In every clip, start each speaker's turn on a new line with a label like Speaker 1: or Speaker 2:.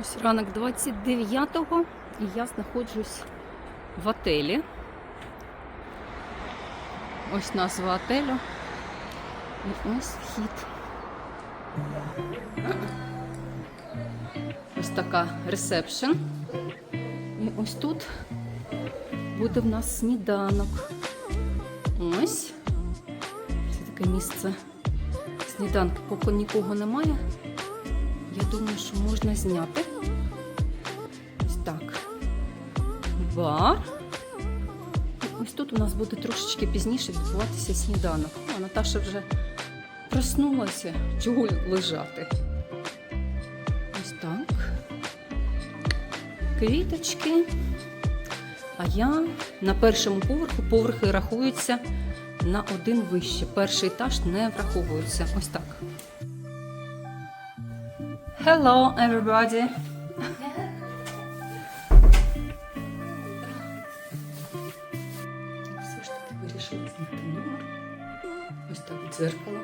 Speaker 1: Ось ранок 29-го, і я знаходжусь в отелі. Ось назва отелю. І ось вхід. Ось така ресепшн. І ось тут буде в нас сніданок. Ось. Це таке місце сніданки, поки нікого немає. Я думаю, що можна зняти. Ось так. Бар. Ось тут у нас буде трошечки пізніше відбуватися сніданок. А Наташа вже проснулася. Чого лежати? Ось так. Квіточки. А я на першому поверху поверхи рахуються на один вище. Перший етаж не враховується. Ось так. Hello, everybody. Все ж таки вирішила знайти номер. Ось так дзеркало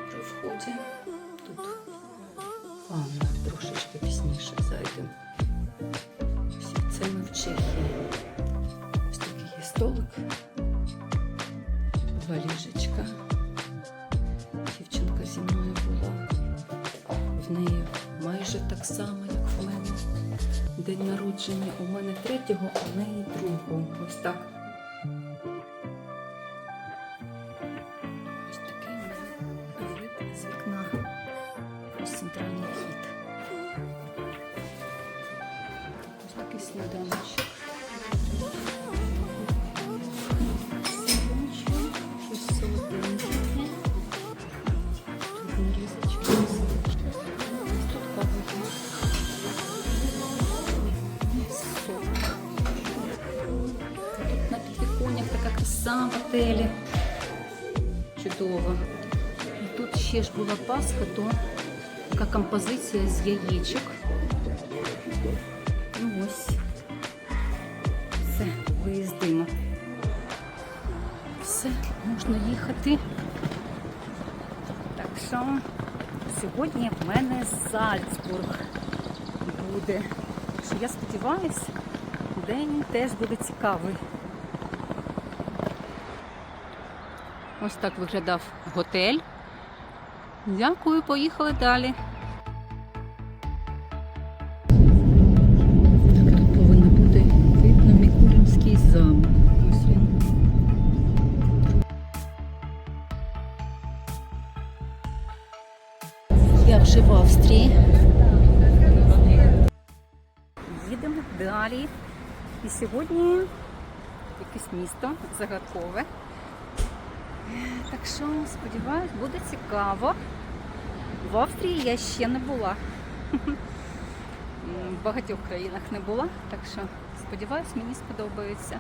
Speaker 1: Народження у мене третього, а неї другого. Ось так. Краса. Чудово. І тут ще ж була Пасха, то така композиція з яєчок. Ну ось. Все, виїздимо. Все, можна їхати. Так що сьогодні в мене Зальцбург буде. Я сподіваюся, день теж буде цікавий. Ось так виглядав готель. Дякую, поїхали далі. Так, тут повинен бути видно Мікулінський замок. Я вже в Австрії. Їдемо далі. І сьогодні якесь місто загадкове. Так що, сподіваюсь, буде цікаво. В Австрії я ще не була. В багатьох країнах не була, так що сподіваюсь, мені сподобається.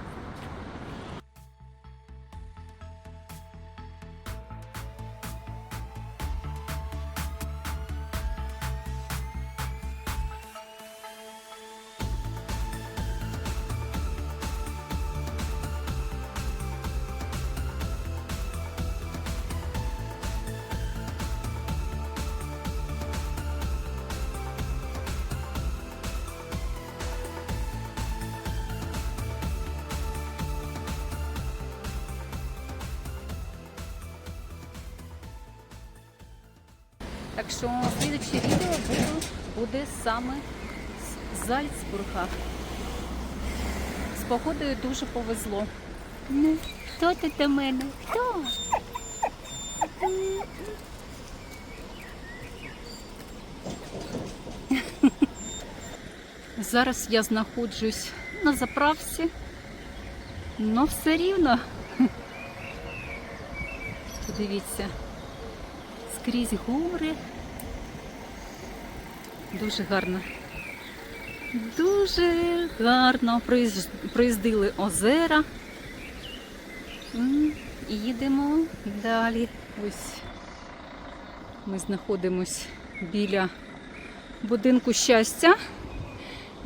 Speaker 1: Так що слідче відео буде, буде саме з Зальцбурга. З погодою дуже повезло. Ну, хто ти до мене? Хто? Зараз я знаходжусь на заправці, але все рівно. Подивіться, скрізь гори. Дуже гарно. Дуже гарно проїздили озера. І їдемо далі. Ось ми знаходимось біля будинку щастя.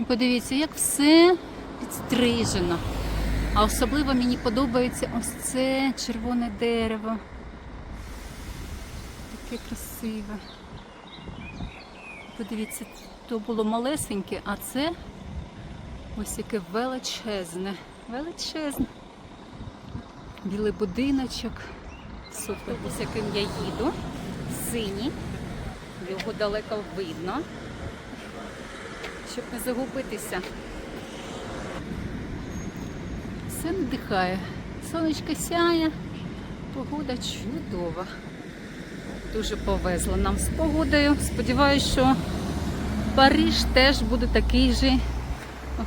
Speaker 1: Подивіться, як все підстрижено. А особливо мені подобається ось це червоне дерево. Таке красиве. Подивіться, то було малесеньке, а це ось яке величезне. Величезне. Білий будиночок. З яким я їду. Синій. Його далеко видно. Щоб не загубитися. Все надихає. Сонечко сяє, погода чудова. Дуже повезло нам з погодою. Сподіваюсь, що Париж теж буде такий же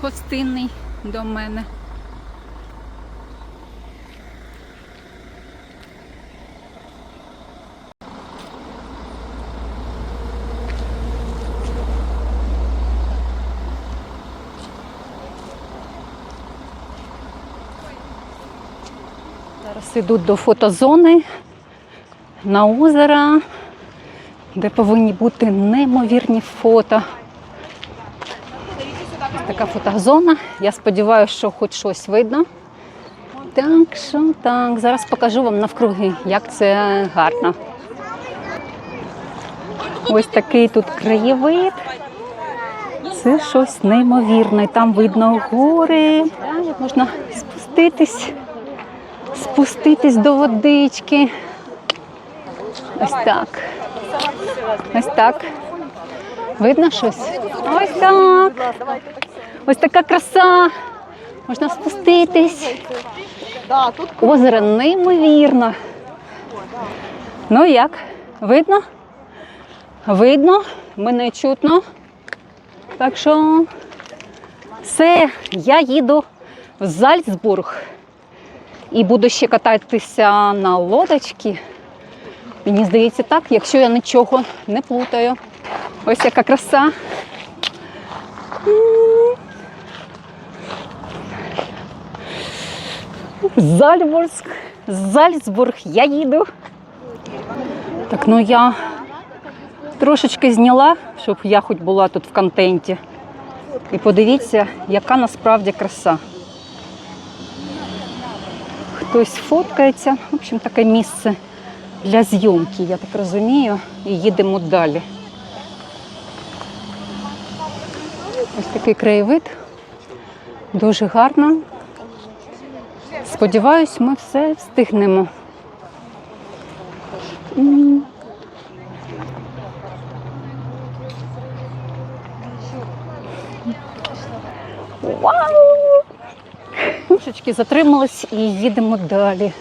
Speaker 1: гостинний до мене. Зараз йдуть до фотозони на озеро, де повинні бути неймовірні фото. Така фотозона. Я сподіваюся, що хоч щось видно. Так, що так. Зараз покажу вам навкруги, як це гарно. Ось такий тут краєвид. Це щось неймовірне. Там видно гори. Можна спуститись спуститись до водички. Ось так. Ось так. Видно щось? Ось так. Ось така краса. Можна спуститись. Озеро неймовірно. Ну як? Видно? Видно, мене чутно. Так що все, я їду в Зальцбург і буду ще кататися на лодочці. Мені здається, так, якщо я нічого не плутаю. Ось яка краса. Зальцбург, Зальцбург, я їду. Так, ну я трошечки зняла, щоб я хоч була тут в контенті. І подивіться, яка насправді краса. Хтось фоткається. В общем, таке місце для зйомки, я так розумію. І їдемо далі. Ось такий краєвид. Дуже гарно. Сподіваюсь, ми все встигнемо. Вау! Трошечки затрималась і їдемо далі.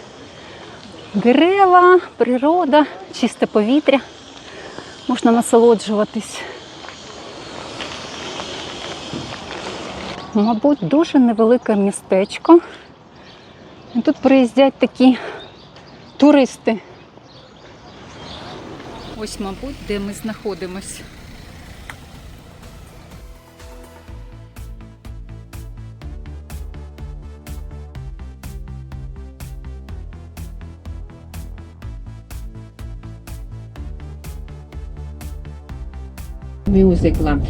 Speaker 1: Дерева, природа, чисте повітря. Можна насолоджуватись. Мабуть, дуже невелике містечко. І тут приїздять такі туристи. Ось, мабуть, де ми знаходимось.
Speaker 2: Мюзикла.